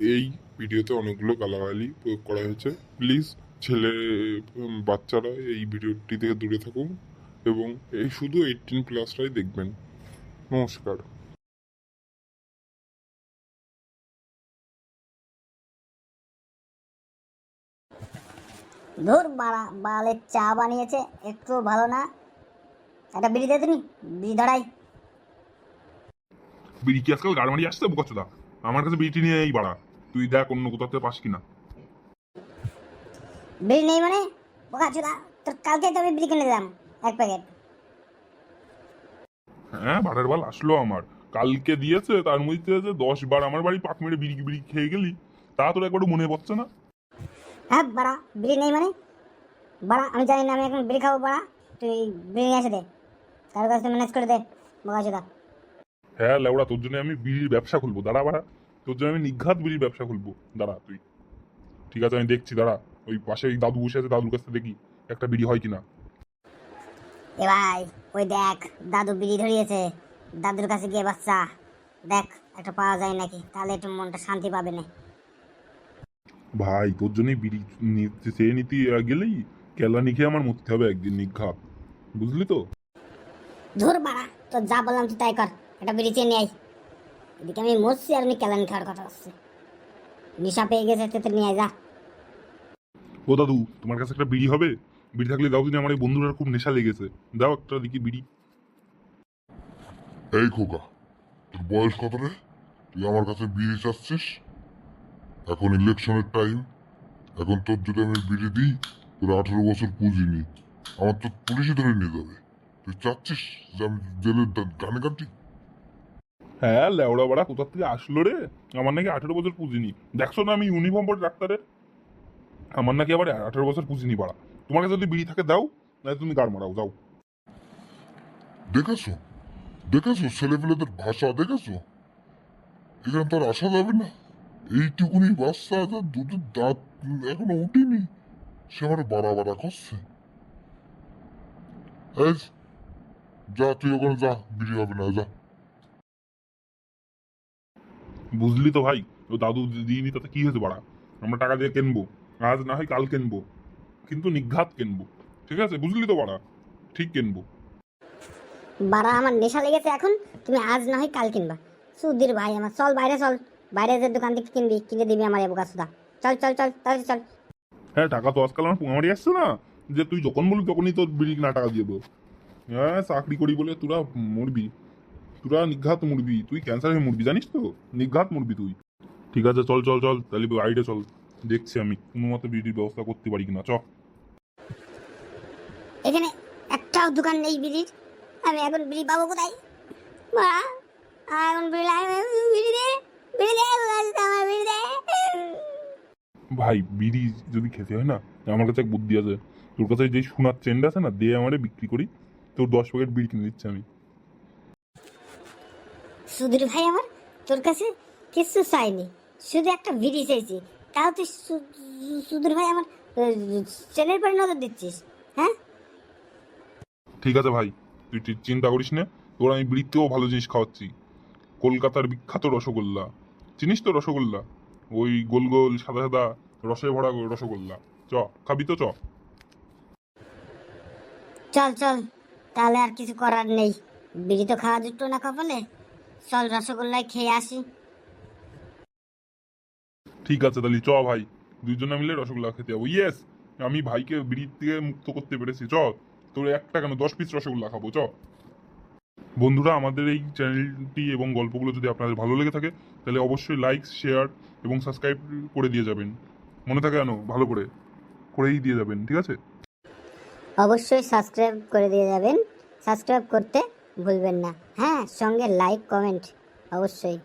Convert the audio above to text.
এই ভিডিওতে অনেকগুলো গালাগালি প্রয়োগ করা হয়েছে। প্লিজ ছেলে বাচ্চারা এই ভিডিওটি থেকে দূরে থাকুন এবং এই শুধু এইটিন প্লাসরাই দেখবেন। নমস্কার। ধুর বাড়া বালের চা বানিয়েছে একটু ভালো না। একটা বিড়ি দে তুমি বিড়ি ধরাই। বিড়ি কি আজকাল গাড়ি মারি আসছে বোকাচোদা আমার কাছে বিড়িটি নিয়ে এই বাড়া। তুই দেখ অন্য কোথাও থেকে পাস কিনা। বিড়ি নেই মানে? বোকা চুদা তোর কালকে তো আমি বিড়ি কিনে দিলাম এক প্যাকেট। হ্যাঁ বারের বাল আসলো আমার। কালকে দিয়েছে তার মধ্যে যে দশ বার আমার বাড়ি পাক মেরে বিড়ি বিড়ি খেয়ে গেলি তা তোর একবারও মনে পড়ছে না? হ্যাঁ বাড়া বিড়ি নেই মানে? বাড়া আমি জানি না আমি এখন বিড়ি খাব বাড়া। তুই বিড়ি নিয়ে এসে দে। তার কাছে ম্যানেজ করে দে বোকা চুদা। হ্যাঁ লেওড়া তোর জন্য আমি বিড়ির ব্যবসা খুলবো। দাঁড়া বাড়া তোর জন্য আমি নিঘাত বিড়ির ব্যবসা খুলবো। দাঁড়া তুই। ঠিক আছে আমি দেখছি দাঁড়া। ওই পাশে ওই দাদু বসে আছে দাদুর কাছে দেখি একটা বিড়ি হয় কিনা। এ ভাই ওই দেখ দাদু বিড়ি ধরিয়েছে। দাদুর কাছে গিয়ে বাচ্চা দেখ একটা পাওয়া যায় নাকি। তাহলে একটু মনটা শান্তি পাবে না। ভাই তোর জন্যই বিড়ি নিতে চেয়ে নিতে গেলেই কেলানি খেয়ে আমার মরতে হবে একদিন নিঘাত। বুঝলি তো? ধুর বাড়া তো যা বললাম তুই তাই কর। একটা বিড়ি চেয়ে নিয়ে আই এদিকে আমি মরছি আর কেলানি খাওয়ার কথা হচ্ছে নিশা পেয়ে গেছে তেতে নিয়ে যা। ও দাদু তোমার কাছে একটা বিড়ি হবে? বিড়ি থাকলে দাও দিন আমার এই বন্ধুটার খুব নেশা লেগেছে। দাও একটা দেখি বিড়ি। এই খোকা তোর বয়স কত রে? তুই আমার কাছে বিড়ি চাচ্ছিস? এখন ইলেকশনের টাইম এখন তোর যদি আমি বিড়ি দিই তোর আঠেরো বছর পুঁজি নি। আমার তো পুলিশে ধরে নিয়ে যাবে। তুই চাচ্ছিস যে আমি জেলের দা- গানে কাটি হ্যাঁ লেওড়া বাড়া কোথার থেকে আসলো রে? আমার নাকি আঠেরো বছর পুঁজিনি। দেখছ না আমি ইউনিফর্ম পরে ডাক্তারের? আমার নাকি আবার আঠেরো বছর পুঁজিনি বাড়া। তোমার কাছে যদি বিড়ি থাকে, দাও না তুমি গাড় মারাও, যাও। দেখেছ? দেখেছ? ছেলেপেলেদের ভাষা দেখেছ? এখানে তোর আসা যাবে না। এইটুকুনি বাচ্চা যা দুধের দাঁত এখনও উঠেনি। সে আমার বাড়া বাড়া করছে। যা, তুই ওখানে যা, বিড়ি হবে না, যা। বুঝলি তো ভাই ও দাদু দিইনি তাতে কি হয়েছে বাড়া? আমরা টাকা দিয়ে কিনবো? আজ না হয় কাল কিনবো? কিন্তু নিঘাত কিনবো। ঠিক আছে? বুঝলি তো বাড়া? ঠিক কিনবো। বাড়া আমার নেশা লেগেছে এখন। তুমি আজ না হয় কাল কিনবা। সুধীর ভাই আমার চল বাইরে চল। বাইরে যে দোকান থেকে কিনবি কিনে দিবি আমার এ বোকা সুদা চল চল চল তাহলে চল। হ্যাঁ টাকা তো আজকাল আমার পোঙামারি আসছে না। যে তুই যখন বলবি তখনই তোর বিড়ি না টাকা দিয়ে দেবো। হ্যাঁ চাকরি করি বলে তোরা মরবি। তোরা নিঘাত মরবি তুই ক্যান্সার হয়ে মরবি জানিস তো? নিঘাত মরবি তুই। ঠিক আছে চল চল চল তাহলে বাইরে চল। দেখছি আমি কোনো মতো বিড়ির ব্যবস্থা করতে পারি কিনা চ। এখানে একটাও দোকান নেই বিড়ির আমি এখন বিড়ি পাবো কোথায়? মা এখন বিড়ি বিড়ি দে বিড়ি দে আমার বিড়ি দে। ভাই বিড়ি যদি খেতে হয় না আমার কাছে এক বুদ্ধি আছে। তোর কাছে যে সোনার চেন্ড আছে না দিয়ে আমারে বিক্রি করি। তোর দশ প্যাকেট বিড়ি কিনে দিচ্ছি আমি। সুধীর ভাই আমার তোর কাছে কিছু চাইনি। শুধু একটা বিড়ি চাইছি। তাও তুই সুধীর ভাই আমার চ্যানেল পরে নজর দিচ্ছিস হ্যাঁ? ঠিক আছে ভাই তুই চিন্তা করিস না তোর আমি বিড়িতেও ভালো জিনিস খাওয়াচ্ছি। কলকাতার বিখ্যাত রসগোল্লা। চিনিস তো রসগোল্লা? ওই গোল গোল সাদা সাদা রসে ভরা রসগোল্লা। চ খাবি তো চ। চল চল তাহলে আর কিছু করার নেই। বিড়ি তো খাওয়া জুটতো না কপালে। চল রসগোল্লাই খেয়ে আসি। ঠিক আছে তাহলে চ ভাই। দুইজনে মিলে রসগোল্লা খেতে যাব। ইয়েস আমি ভাইকে বিড়ির থেকে মুক্ত করতে পেরেছি। চ তোর একটা কেন? দশ পিস রসগোল্লা খাব চ। বন্ধুরা আমাদের এই চ্যানেলটি এবং গল্পগুলো যদি আপনাদের ভালো লেগে থাকে তাহলে অবশ্যই লাইক শেয়ার এবং সাবস্ক্রাইব করে দিয়ে যাবেন। মনে থাকে কেন ভালো করে। করেই দিয়ে যাবেন ঠিক আছে? অবশ্যই সাবস্ক্রাইব করে দিয়ে যাবেন। সাবস্ক্রাইব করতে ভুলবেন না। হ্যাঁ সঙ্গে লাইক কমেন্ট অবশ্যই।